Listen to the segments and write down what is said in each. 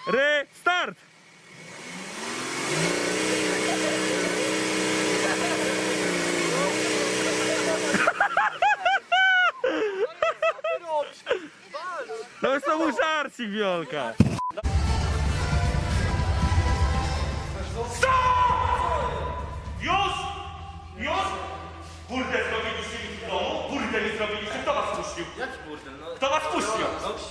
cztery, start! No jest to był żarcik, Wiolka. Już! Już! Kurde, zrobiliście domu? Kurde, mi zrobiliście. Kto was puścił? Jaki burdel? No, Kto was puścił?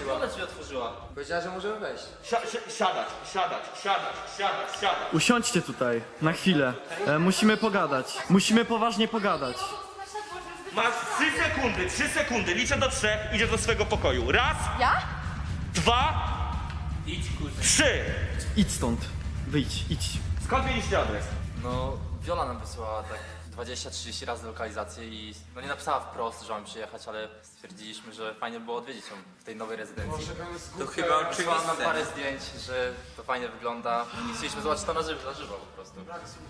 no, ona drzwi otworzyła. Powiedziała, że możemy wejść. Si si siadać, siadać, siadać, siadać, siadać. Usiądźcie tutaj, na chwilę. E, musimy pogadać. Musimy poważnie pogadać. Masz 3 sekundy, 3 sekundy, liczę do trzech, idziesz do swojego pokoju. Raz, Ja? dwa, Idź, kurde. trzy. Idź stąd. Wyjdź, idź. Skąd mieliście adres? No, Viola nam wysłała tak 20-30 razy lokalizację i no nie napisała wprost, że mam przyjechać, ale stwierdziliśmy, że fajnie by było odwiedzić ją w tej nowej rezydencji. To chyba Wysłała nam oczywiste. parę zdjęć, że to fajnie wygląda i chcieliśmy zobaczyć to na żywo, na żywo po prostu.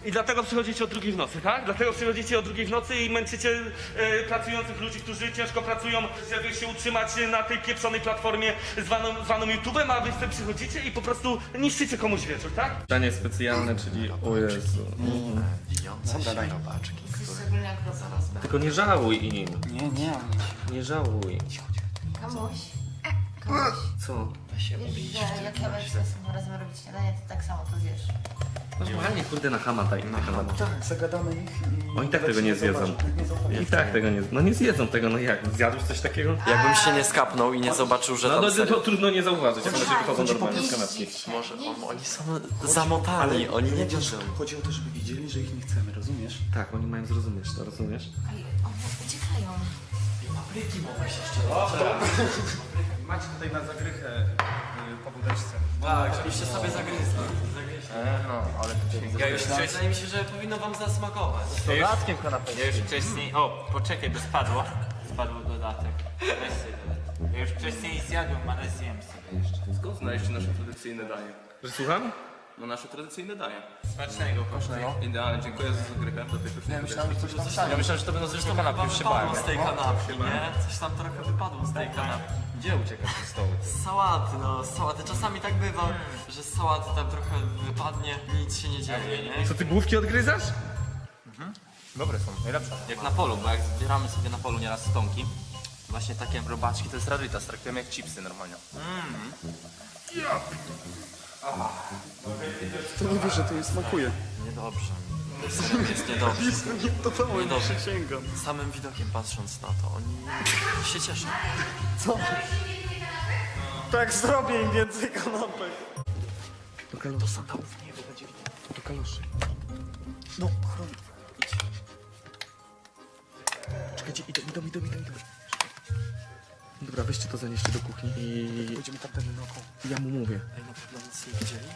I dlatego przychodzicie o drugiej w nocy, tak? Dlatego przychodzicie o drugiej w nocy i męczycie e, pracujących ludzi, którzy ciężko pracują, żeby się utrzymać na tej pieprzonej platformie zwaną, zwaną YouTube'em, a wy sobie przychodzicie i po prostu niszczycie komuś wieczór, tak? Danie specjalne, czyli o Jezu. Szczególnie jak to zaraz będzie. Tylko nie żałuj im. Nie, nie. Nie żałuj. Kamuś. Kamuś. Co? Wiesz, że jak ja będę następnym razem robić śniadanie, to tak samo to zjesz. Normalnie kurde na hama daj. Na hama. Tak, zagadamy ich i... Oni i tak tego nie zjedzą. I tak tego nie No nie zjedzą tego, no jak? Zjadłeś coś takiego? Jakbym się nie skapnął i nie zobaczył, że No, tam no serio... to trudno nie zauważyć, jak one się wychodzą normalnie z kanapki. Może on, oni są zamotani, oni nie wiedzą. Chodzi o to, żeby wiedzieli, że ich nie chcemy, rozumiesz? Tak, oni mają zrozumieć to, rozumiesz? Ej, one uciekają. Macie tutaj na zagrychę po wódeczce. Tak, żebyście sobie zagryzli. No, ale Ja już wcześniej... Wydaje mi się, że powinno wam zasmakować. dodatkiem kanapę. Ja już wcześniej. O, poczekaj, bo spadło. Spadł dodatek. Weź sobie dodatek. Ja już wcześniej zjadłem, ale zjem sobie jeszcze. Skąd znaleźliście nasze tradycyjne danie? Że słucham? No nasze tradycyjne danie. Smacznego kosztu. Idealnie, dziękuję za zagrywkę do tej Myślałem, że coś tam Ja myślałem, że to będą zresztą kanapki, już się bałem. z tej kanapki, nie? Coś tam trochę wypadło z tej kanapki. Gdzie uciekasz ze stołu? Z sałaty, no, z sałaty. Czasami tak bywa, że z sałaty tam trochę wypadnie, nic się nie dzieje, nie? Co ty główki odgryzasz? Dobre są, najlepsze. Jak na polu, bo jak zbieramy sobie na polu nieraz stonki, właśnie takie robaczki to jest rarytas, traktujemy jak chipsy normalnie. To nie wiesz, że to jej smakuje. Niedobrze. Serio, jest niedobrze. To to Niedobrze. przysięgam. Samym widokiem patrząc na to, oni się cieszą. Tak, zrobię im więcej kanapek. Do sandałów nie, bo będzie widać. To kaloszy. No, chroń. Czekajcie, idą, idą, idą, idą, idą. Dobra, weźcie to zanieście do kuchni i Będziemy tam dalej naokoło. Ja mu mówię. Ej, na pewno nic nie widzieli?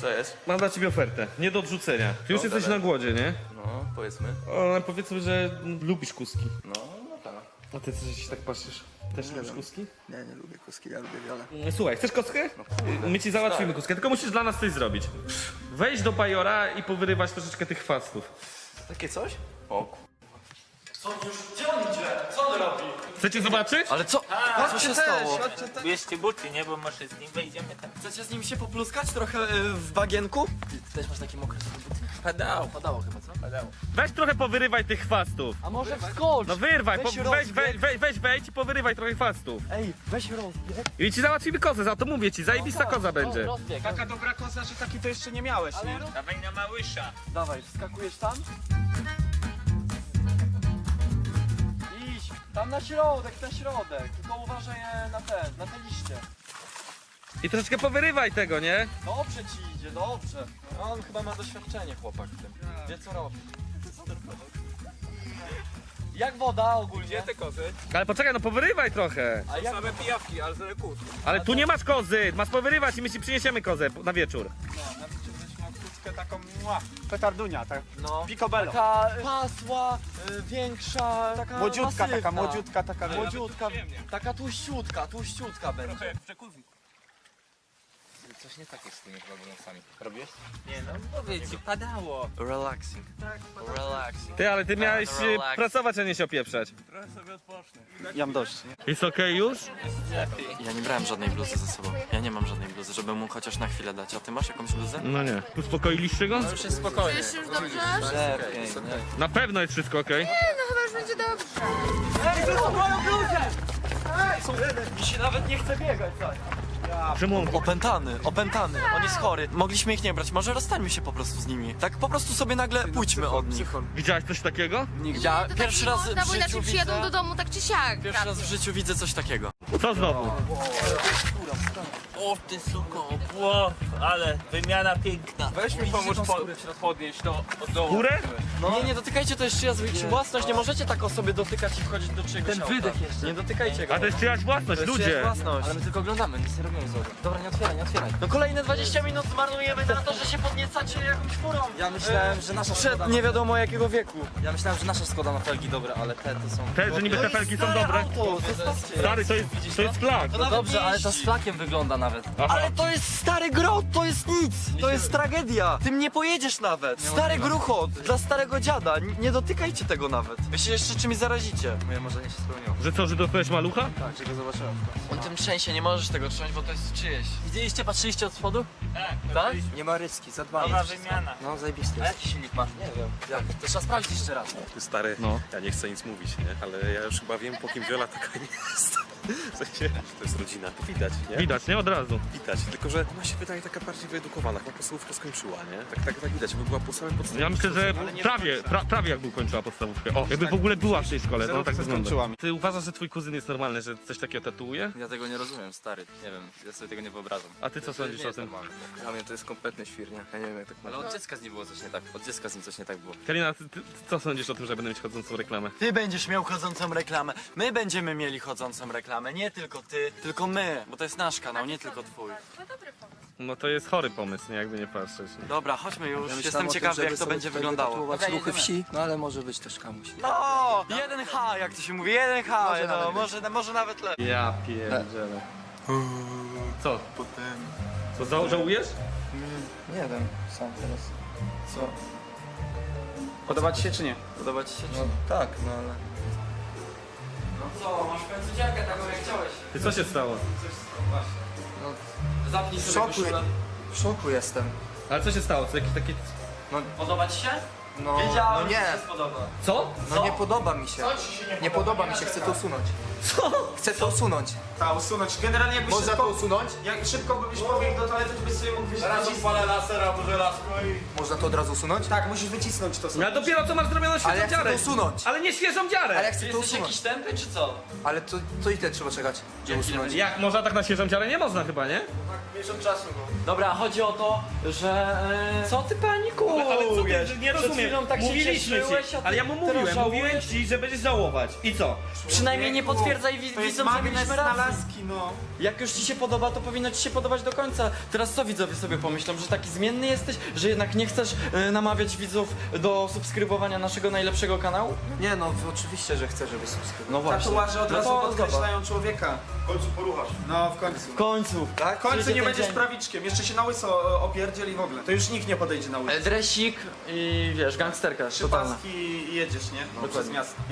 Co jest? Mam dla ciebie ofertę, nie do odrzucenia. Ty już jesteś na głodzie, nie? No, powiedzmy. Ale powiedzmy, że lubisz kuski. No, no tak. A ty coś się tak patrzysz? Też lubisz kuski? Nie, nie lubię kuski, ja lubię wiele. Słuchaj, chcesz kostkę? My ci załatwimy kostkę, tylko musisz dla nas coś zrobić. Wejdź do Bajora i powyrywać troszeczkę tych chwastów. Takie coś? O, Co już? Gdzie on idzie? Co on robi? Chcecie zobaczyć? Ale co? Co się stało? Bierzcie buty, nie? Bo może z nim wejdziemy tam. Chcecie z nim się popluskać trochę y, w bagienku? Ty, ty też masz taki mokry buty? Padało. Padało chyba, co? Padało. Weź trochę powyrywaj tych chwastów. A może wskocz? No wyrwaj, Weź po, weź, rozbieg. weź, weź, weź, wejdź i powyrywaj trochę chwastów. Ej, weź rozbieg. I ci załatwimy kozę, za to mówię ci, zajebista koza będzie. Rozbieg. Taka dobra koza, że taki to jeszcze nie miałeś, nie? Dawaj na małysza. Dawaj, wskakujesz tam? Tam na środek, na środek. Tylko uważaj e, na ten, na te liście. I troszeczkę powyrywaj tego, nie? Dobrze ci idzie, dobrze. No, on chyba ma doświadczenie, chłopak w tym. Wie co robi. Jak woda ogólnie? Gdzie te kozy? Ale poczekaj, no powyrywaj trochę. A jak... same pijawki, ale kłód. Ale tu nie masz kozy, masz powyrywać i my ci przyniesiemy kozę na wieczór. Taką mua, petardunia, tak? No. Picobello. Taka pasła, y, większa, taka Młodziutka taka, masywna. młodziutka taka. Młodziutka, taka tłuściutka, tłuściutka będzie. jak w jacuzzi. Coś nie tak jest z tymi włosami. Robisz? Nie no, mówię ci, padało. Relaxing. Relaxing. Ty, ale ty miałeś e, pracować, a nie się opieprzać. Ja mam dość. Jest okej już? Ja nie brałem żadnej bluzy ze sobą. Ja nie mam żadnej bluzy, żeby mu chociaż na chwilę dać. A ty masz jakąś bluzę? No nie. Uspokoiliście go? Już jest spokojnie. Już już dobrze? Na pewno jest wszystko okej. No chyba już będzie dobrze. Mi się nawet nie chce biegać, tak. On... Opętany, opętany, on jest chory. Mogliśmy ich nie brać, może rozstańmy się po prostu z nimi. Tak po prostu sobie nagle pójdźmy od nich. Widziałeś coś takiego? Ja pierwszy raz Można, w bo życiu inaczej przyjadą widzę... do domu tak czy siak. Pierwszy raz w życiu widzę coś takiego. Co znowu? O ty suko, ło, ale wymiana piękna. Weź mi pomóż po, podnieść to od dołu. Górę? Nie, nie dotykajcie, to jest czyjaś własność, nie możecie tak o sobie dotykać i wchodzić do czyjegoś Ten wydech jeszcze. Nie dotykajcie go. A to jest czyjaś własność, ludzie. własność. Ale my tylko oglądamy, nic nie robimy z lodu. Dobra, nie otwieraj, nie otwieraj. No kolejne 20 minut zmarnujemy na to, że się podniecacie jakąś furą. Ja myślałem, że nasza Przed Skoda... nie wiadomo jakiego wieku. Ja myślałem, że nasza Skoda ma felgi dobre, ale te to są... Te, że niby te felki są dobre. Auto. Stary, to jest, to jest flag. nawet Dobrze, ale to z flakiem wygląda nawet. Ale to jest stary grot, to jest nic! To jest tragedia! Tym nie pojedziesz nawet! Stary gruchot! Dla starego dziada! N- Nie dotykajcie tego nawet! Wy się jeszcze czymś zarazicie. Moje marzenie się spełniło. Że co, że dostałeś malucha? Tak, że go zobaczyłem. On tym trzęsie, nie możesz tego trząść, bo to jest czyjeś. Widzieliście, patrzyliście od spodu? Tak, Tak? Nie ma ryski, zadbamy. Dobra wymiana. No, zajebisty A jest. jaki silnik masz? Nie wiem. Jak? To trzeba sprawdzić jeszcze raz. Ty stary, No. ja nie chcę nic mówić, nie? Ale ja już chyba wiem, po kim Wiola taka nie jest. W sensie, to jest rodzina, to widać, nie? Widać, nie? Od razu. Widać, tylko że ona się wydaje taka bardziej wyedukowana, chyba podstawówkę skończyła, nie? Tak, tak, tak widać, jakby była po samym podstawówce. Ja myślę, że prawie, pra, prawie jakby ukończyła podstawówkę. O, jakby w ogóle była w tej szkole, to tak wygląda. Ty uważasz, że twój kuzyn jest normalny, że coś takiego tatuuje? Ja tego nie rozumiem, stary. Nie wiem, ja sobie tego nie wyobrażam. A ty co sądzisz o tym? Dla mnie to jest kompletnie świrnia. Ja nie wiem jak tak Ale od dziecka z nim było coś nie tak. Od dziecka z nim coś nie tak było. Kalina, ty, ty, ty co sądzisz o tym, że będę mieć chodzącą reklamę? Ty będziesz miał chodzącą reklamę. My będziemy mieli chodzącą reklamę. Nie tylko ty, tylko my. Bo to jest nasz kanał, nie tylko twój. No to jest chory pomysł, nie? Jakby nie patrzeć. Nie? Dobra, chodźmy już. Jestem żeby jak to będzie wyglądało. wytatuować ruchy wsi, no ale może być też kamuś. No! Jeden H, jak to się mówi, jeden H, Może no, nawet może, może nawet lepiej. Ja pierdzielę. Co? Potem... Co, ża- żałujesz? Nie wiem, sam teraz. Co? Podoba ci się czy nie? Podoba ci się? No tak, no ale... No co, masz w końcu dziarkę taką jak chciałeś. Ty co się stało? Zapnij W sobie szoku, koszulę. w szoku jestem. Ale co się stało? Co jakieś takie... Podoba ci się? No, Wiedziałem, no nie, że ci się spodoba. Co? no nie podoba mi się. Nie podoba mi się, chcę to usunąć. Co? Chcę to usunąć. Ta, usunąć. Generalnie jakbyś Można to szybko, usunąć? jak szybko byś pobiegł do toalety, to byś sobie mógł wycisnąć. lasera, może lasko i... Można to od razu usunąć? Tak, musisz wycisnąć to No sobie. ale dopiero co masz zrobioną świeżą Ale ja chcę dziarę. to usunąć. Ale nie świeżą dziarę. Ale ja chcę Ty to jesteś usunąć. jakiś tępy, czy co? Ale to, to i tyle trzeba czekać, żeby usunąć. Jak można tak na świeżą dziarę? Nie można chyba, nie? Miesiąc czasu go. Dobra, chodzi o to, że... E, co ty panikujesz? Ale co ty, nie rozumiem. chwilą tak się Mówiliśmy cieszyłeś, ci. a Ale ja mu teraz mówiłem, żałujesz? mówiłem ci, że będziesz żałować. I co? Przynajmniej nie potwierdzaj wi- To jest widzom, że magnes na laski, no. Jak już ci się podoba, to powinno ci się podobać do końca. Teraz co widzowie sobie pomyślą, że taki zmienny jesteś, że jednak nie chcesz e, namawiać widzów do subskrybowania naszego najlepszego kanału? Nie no, oczywiście, że chcę, żeby subskrybować. No właśnie. Tatuaże od No razu to podkreślają człowieka. W końcu poruchasz. No, w końcu. W końcu. Tak? W końcu nie będziesz dzień. prawiczkiem. Jeszcze się na łyso e, opierdziel i w ogóle. To już nikt nie podejdzie na ulicę. Dresik i wiesz, gangsterka Trzy totalna. paski i jedziesz, nie? No, przez miasto.